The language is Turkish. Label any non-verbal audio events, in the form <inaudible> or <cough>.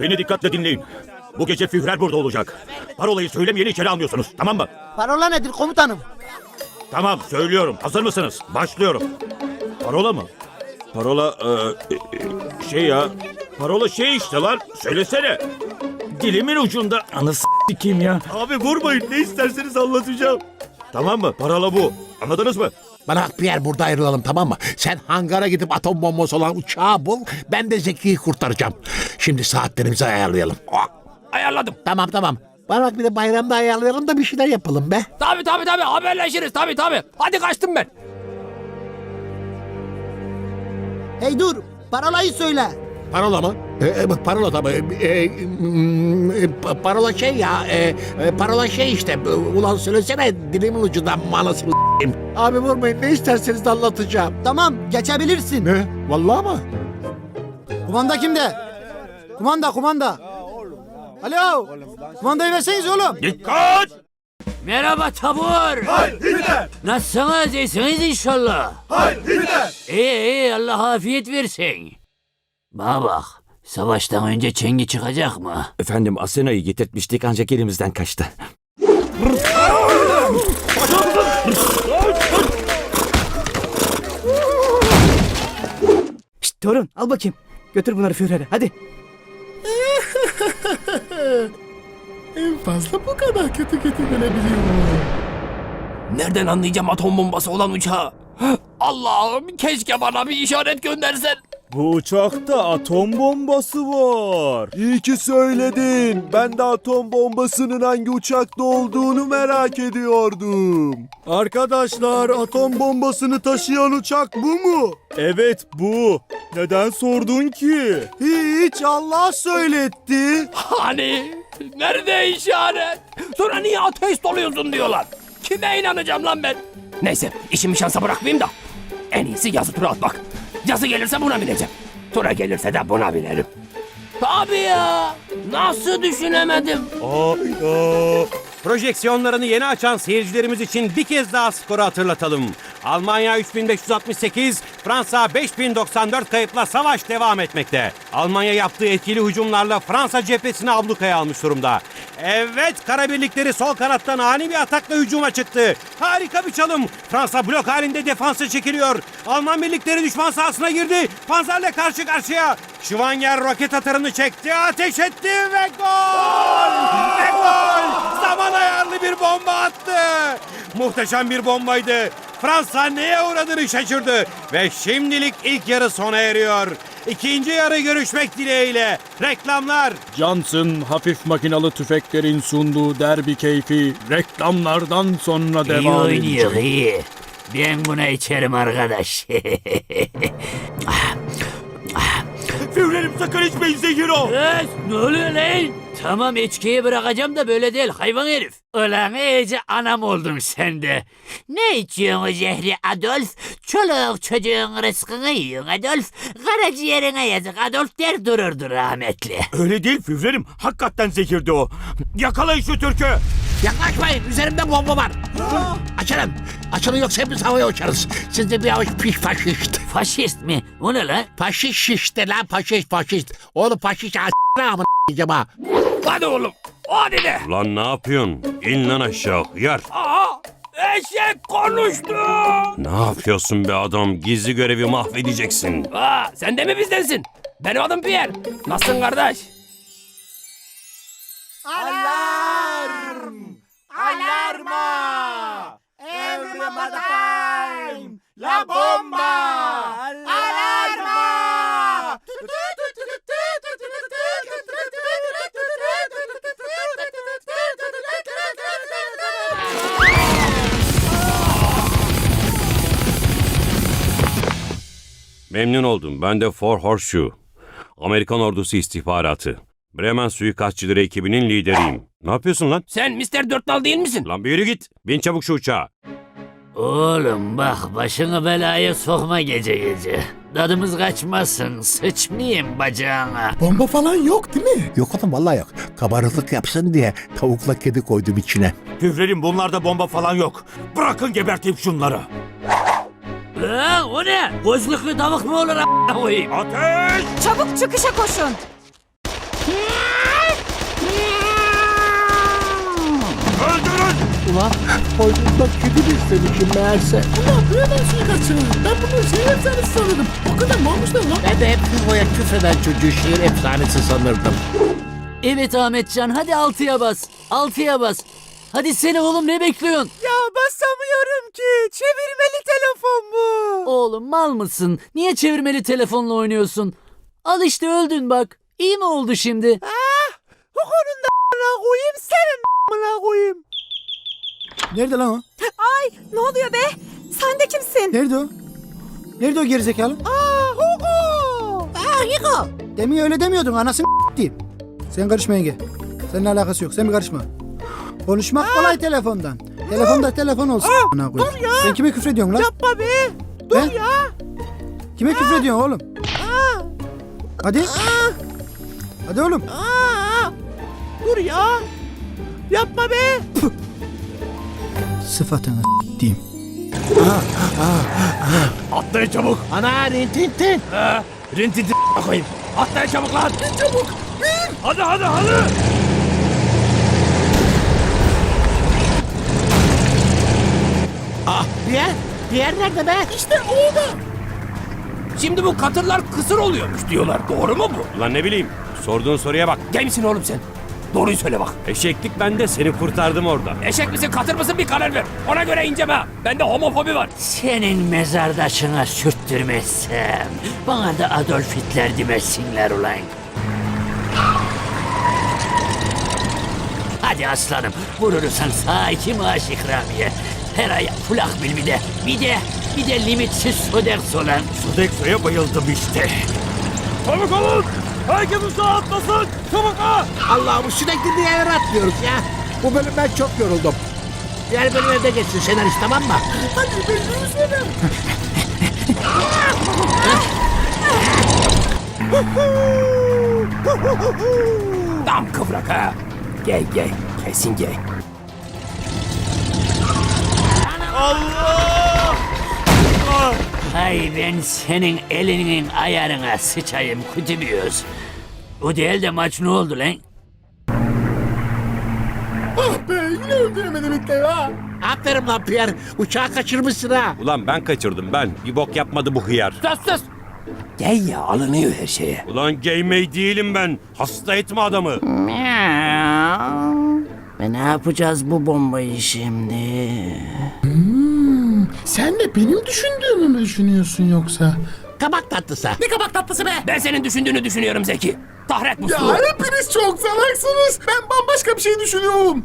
Beni dikkatle dinleyin. Bu gece Führer burada olacak. Parolayı söylemeyeni içeri almıyorsunuz. Tamam mı? Parola nedir komutanım? Tamam söylüyorum. Hazır mısınız? Başlıyorum. Parola mı? Parola e, e, şey ya. Parola şey işte lan. Söylesene. Dilimin ucunda. Anası kim ya? Abi vurmayın. Ne isterseniz anlatacağım. Tamam mı? Parola bu. Anladınız mı? Bana bak Pierre burada ayrılalım tamam mı? Sen hangara gidip atom bombası olan uçağı bul. Ben de Zeki'yi kurtaracağım. Şimdi saatlerimizi ayarlayalım. Oh, Ayarladım. tamam tamam. Bana bak bir de bayramda ayarlayalım da bir şeyler yapalım be. Tabi tabi tabi haberleşiriz tabi tabi. Hadi kaçtım ben. Hey dur parolayı söyle. Parola mı? E, e, parola tabii. E, e, pa- parola şey ya. E, e, parola şey işte. E, Ulan söylesene dilimin ucundan manasını. Abi vurmayın ne isterseniz de anlatacağım. Tamam geçebilirsin. Ne? Vallahi mı? Kumanda kimde? Kumanda kumanda. Alo. Kumandayı verseniz oğlum. Dikkat! Merhaba tabur. Hayır Hitler! Nasılsınız? İyisiniz inşallah. Hayır Hitler! İyi iyi Allah afiyet versin. Bana bak. Savaştan önce çengi çıkacak mı? Efendim Asena'yı getirtmiştik ancak elimizden kaçtı. Torun al bakayım. Götür bunları Führer'e hadi. <laughs> En fazla bu kadar kötü kötü gelebiliyor. Nereden anlayacağım atom bombası olan uçağı? <gasps> Allah'ım keşke bana bir işaret göndersen. Bu uçakta atom bombası var. İyi ki söyledin. Ben de atom bombasının hangi uçakta olduğunu merak ediyordum. Arkadaşlar Atom bombasını taşıyan uçak bu mu? evet bu. Neden sordun ki? Hiç Allah söyletti. Hani? Nerede işaret? Sonra niye ateist oluyorsun diyorlar. Kime inanacağım lan ben? Neyse işimi şansa bırakmayayım da. En iyisi yazı tura atmak. Yazı gelirse buna bineceğim. Tura gelirse de buna binerim. Tabii ya. Nasıl düşünemedim? Projeksiyonlarını yeni açan seyircilerimiz için bir kez daha skoru hatırlatalım. Almanya 3568, Fransa 5094 kayıpla savaş devam etmekte. Almanya yaptığı etkili hücumlarla Fransa cephesini ablukaya almış durumda. Evet, kara birlikleri sol kanattan ani bir atakla hücuma çıktı. Harika bir çalım. Fransa blok halinde defansa çekiliyor. Alman birlikleri düşman sahasına girdi. Panzerle karşı karşıya. Şivanyer roket atarını çekti, ateş etti ve gol! Ve gol! Zaman ayarlı bir bomba attı. Muhteşem bir bombaydı. Fransa neye uğradığını şaşırdı. Ve şimdilik ilk yarı sona eriyor. İkinci yarı görüşmek dileğiyle. Reklamlar. Johnson hafif makinalı tüfeklerin sunduğu derbi keyfi reklamlardan sonra iyi devam oynuyor edecek. iyi. Ben buna içerim arkadaş. Führerim sakın içmeyin zehir o. Ne oluyor lan? Tamam içkiyi bırakacağım da böyle değil hayvan herif. Ulan iyice anam oldun sen de. Ne içiyorsun o zehri Adolf? Çoluk çocuğun rızkını yiyorsun Adolf. Karaciğerine yazık Adolf der dururdu rahmetli. Öyle değil Führerim. Hakikaten zehirdi o. Yakalayın şu türkü. Yaklaşmayın üzerimde bomba var. <gasps> Açalım. Açalım yoksa hepimiz havaya uçarız. Siz de bir avuç piş faşist. Faşist mi? O ne lan? Faşist şişte lan faşist faşist. Oğlum faşist a**ına amına diyeceğim ha. Hadi oğlum. Hadi de. Lan ne yapıyorsun? İn lan aşağı hıyar. Aha! Eşek konuştu. Ne yapıyorsun be adam? Gizli görevi mahvedeceksin. Aa, sen de mi bizdensin? Benim adım Pierre. Nasılsın kardeş? Alarm! Alarma! Every time! La bomba! Memnun oldum. Ben de Four Horseshoe. Amerikan ordusu istihbaratı. Bremen suikastçıları ekibinin lideriyim. Ne yapıyorsun lan? Sen Mr. Dörtnal değil misin? Lan bir yürü git. Bin çabuk şu uçağa. Oğlum bak başını belaya sokma gece gece. Dadımız kaçmasın. Sıçmayayım bacağına. Bomba falan yok değil mi? Yok oğlum vallahi yok. Kabarıklık yapsın diye tavukla kedi koydum içine. Führerim bunlarda bomba falan yok. Bırakın geberteyim şunları. Lan o ne? Gözlüklü tavuk mu olur a**a koyayım? Ateş! Çabuk çıkışa koşun. Ulan boynuzda kedi beslemişim meğerse. Ulan nereden suikastçı? Ben bunu şehir efsanesi sanırdım. O kadar mı olmuş lan? Ben de hep boya küfreden çocuğu şehir efsanesi sanırdım. Evet Ahmetcan hadi altıya bas. Altıya bas. Hadi seni oğlum ne bekliyorsun? Ya basamıyorum ki. Çevirmeli telefon bu. Oğlum mal mısın? Niye çevirmeli telefonla oynuyorsun? Al işte öldün bak. İyi mi oldu şimdi? Hukunun da a**ına koyayım senin koyayım. Nerede lan o? Ay ne oluyor be? Sen de kimsin? Nerede o? Nerede o gerizekalı? Aa Hugo. Aa Hiko. Demin öyle demiyordun anasını diyeyim. Sen karışma yenge. Seninle alakası yok. Sen bir karışma. Konuşmak kolay telefondan. Telefonda telefon olsun. Dur ya. Sen kime küfrediyorsun lan? Yapma be. Dur He? ya. Kime küfrediyorsun oğlum? Hadi. Hadi oğlum. Aa. Dur ya. Yapma be. Sıfatını diyeyim. Atlayın çabuk. Ana rintintin. Ha, rintinti koyayım. Atlayın çabuk lan. Çabuk. Hadi hadi hadi. Ah Pierre. Pierre nerede be? İşte orada. Şimdi bu katırlar kısır oluyormuş diyorlar. Doğru mu bu? Ulan ne bileyim. Sorduğun soruya bak. Gel misin oğlum sen? Doğruyu söyle bak. Eşeklik bende seni kurtardım orada. Eşek misin katır mısın bir karar ver. Ona göre inceme. Bende homofobi var. Senin mezardaşına sürttürmezsem bana da Adolf Hitler demesinler ulan. Hadi aslanım vurursan sağ iki maaş ikramiye. Her ay fulak bil bir de bir de bir de limitsiz sodeks olan. Sodexo'ya bayıldım işte. Çabuk olun! Herkes uçağa atlasın! Çabuk ha! Allah'ım sürekli bir yere atlıyoruz ya. Bu bölüm ben çok yoruldum. Diğer bölüme de geçsin senarist tamam mı? Hadi bölümümüz Tam kıvrak ha. Gel gel. Kesin gel. Hay ben senin elinin ayarına sıçayım kutumuyoruz. O değil de maç ne oldu lan? Aferin lan Pierre. Uçağı kaçırmışsın ha. Ulan ben kaçırdım ben. Bir bok yapmadı bu hıyar. Sus sus. Gel ya alınıyor her şeye. Ulan gaymey değilim ben. Hasta etme adamı. Ve ne yapacağız bu bombayı şimdi? Sen de benim düşündüğümü mü düşünüyorsun yoksa? Kabak tatlısı. Ne kabak tatlısı be? Ben senin düşündüğünü düşünüyorum Zeki. Tahret Ya musluğu. hepiniz çok salaksınız. Ben bambaşka bir şey düşünüyorum.